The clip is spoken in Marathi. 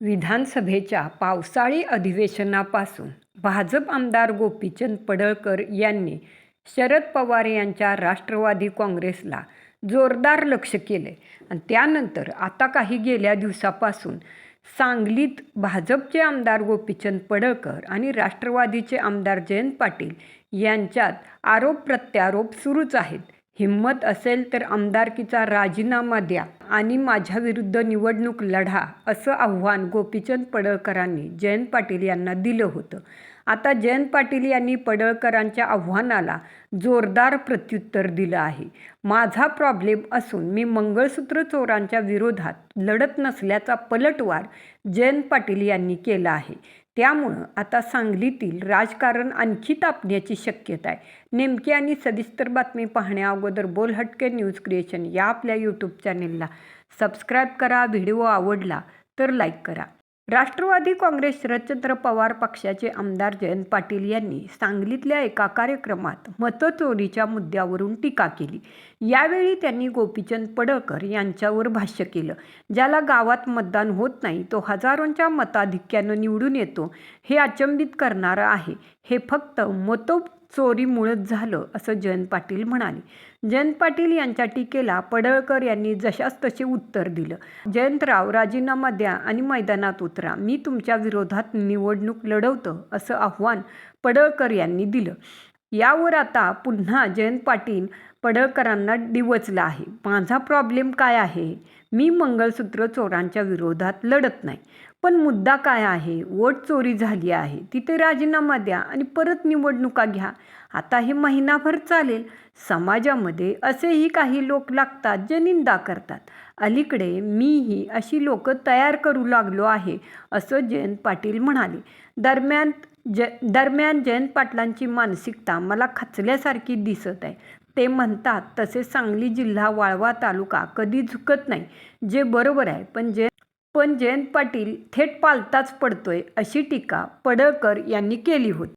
विधानसभेच्या पावसाळी अधिवेशनापासून भाजप आमदार गोपीचंद पडळकर यांनी शरद पवार यांच्या राष्ट्रवादी काँग्रेसला जोरदार लक्ष केले. आणि त्यानंतर आता काही गेल्या दिवसापासून सांगलीत भाजपचे आमदार गोपीचंद पडळकर आणि राष्ट्रवादीचे आमदार जयंत पाटील यांच्यात आरोप प्रत्यारोप सुरूच आहेत. हिंमत असेल तर आमदारकीचा राजीनामा द्या आणि माझ्याविरुद्ध निवडणूक लढा असं आव्हान गोपीचंद पडळकरांनी जयंत पाटील यांना दिलं होतं. आता जयंत पाटील यांनी पडळकरांच्या आव्हानाला जोरदार प्रत्युत्तर दिलं आहे. माझा प्रॉब्लेम असून मी मंगळसूत्र चोरांच्या विरोधात लढत नसल्याचा पलटवार जयंत पाटील यांनी केला आहे. त्यामुळं आता सांगलीतील राजकारण आणखी तापण्याची शक्यता आहे. नेमकी आणि सविस्तर बातमी पाहण्या अगोदर बोल हटके न्यूज क्रिएशन या आपल्या यूट्यूब चॅनेलला सबस्क्राईब करा व्हिडिओ आवडला तर लाईक करा. राष्ट्रवादी काँग्रेस शरदचंद्र पवार पक्षाचे आमदार जयंत पाटील यांनी सांगलीतल्या एका कार्यक्रमात मतचोरीच्या मुद्द्यावरून टीका केली. यावेळी त्यांनी गोपीचंद पडळकर यांच्यावर भाष्य केलं. ज्याला गावात मतदान होत नाही तो हजारोंच्या मताधिक्यानं निवडून येतो हे अचंबित करणारं आहे. हे फक्त मतो चोरीमुळंच झालं असं जयंत पाटील म्हणाले. जयंत पाटील यांच्या टीकेला पडळकर यांनी जशास तसे उत्तर दिलं. जयंतराव राजीनामा द्या आणि मैदानात उतरा. मी तुमच्या विरोधात निवडणूक लढवतं असं आव्हान पडळकर यांनी दिलं. यावर आता पुन्हा जयंत पाटील पडळकरांना डिवचला आहे. माझा प्रॉब्लेम काय आहे? मी मंगळसूत्र चोरांच्या विरोधात लढत नाही. पण मुद्दा काय आहे? वोट चोरी झाली आहे. तिथे राजीनामा द्या आणि परत निवडणुका घ्या. आता हे महिनाभर चालेल. समाजामध्ये असेही काही लोक लागतात जे निंदा करतात. अलीकडे मीही अशी लोकं तयार करू लागलो आहे असं जयंत पाटील म्हणाले. दरम्यान ज दरम्यान जयंत पाटलांची मानसिकता मला खचल्यासारखी दिसत आहे. ते म्हणतात तसे सांगली जिल्हा वाळवा तालुका कधी झुकत नाही जे बरोबर आहे. पण जय पण जयंत पाटील थेट पालताच पडतोय अशी टीका पडळकर यांनी केली होती.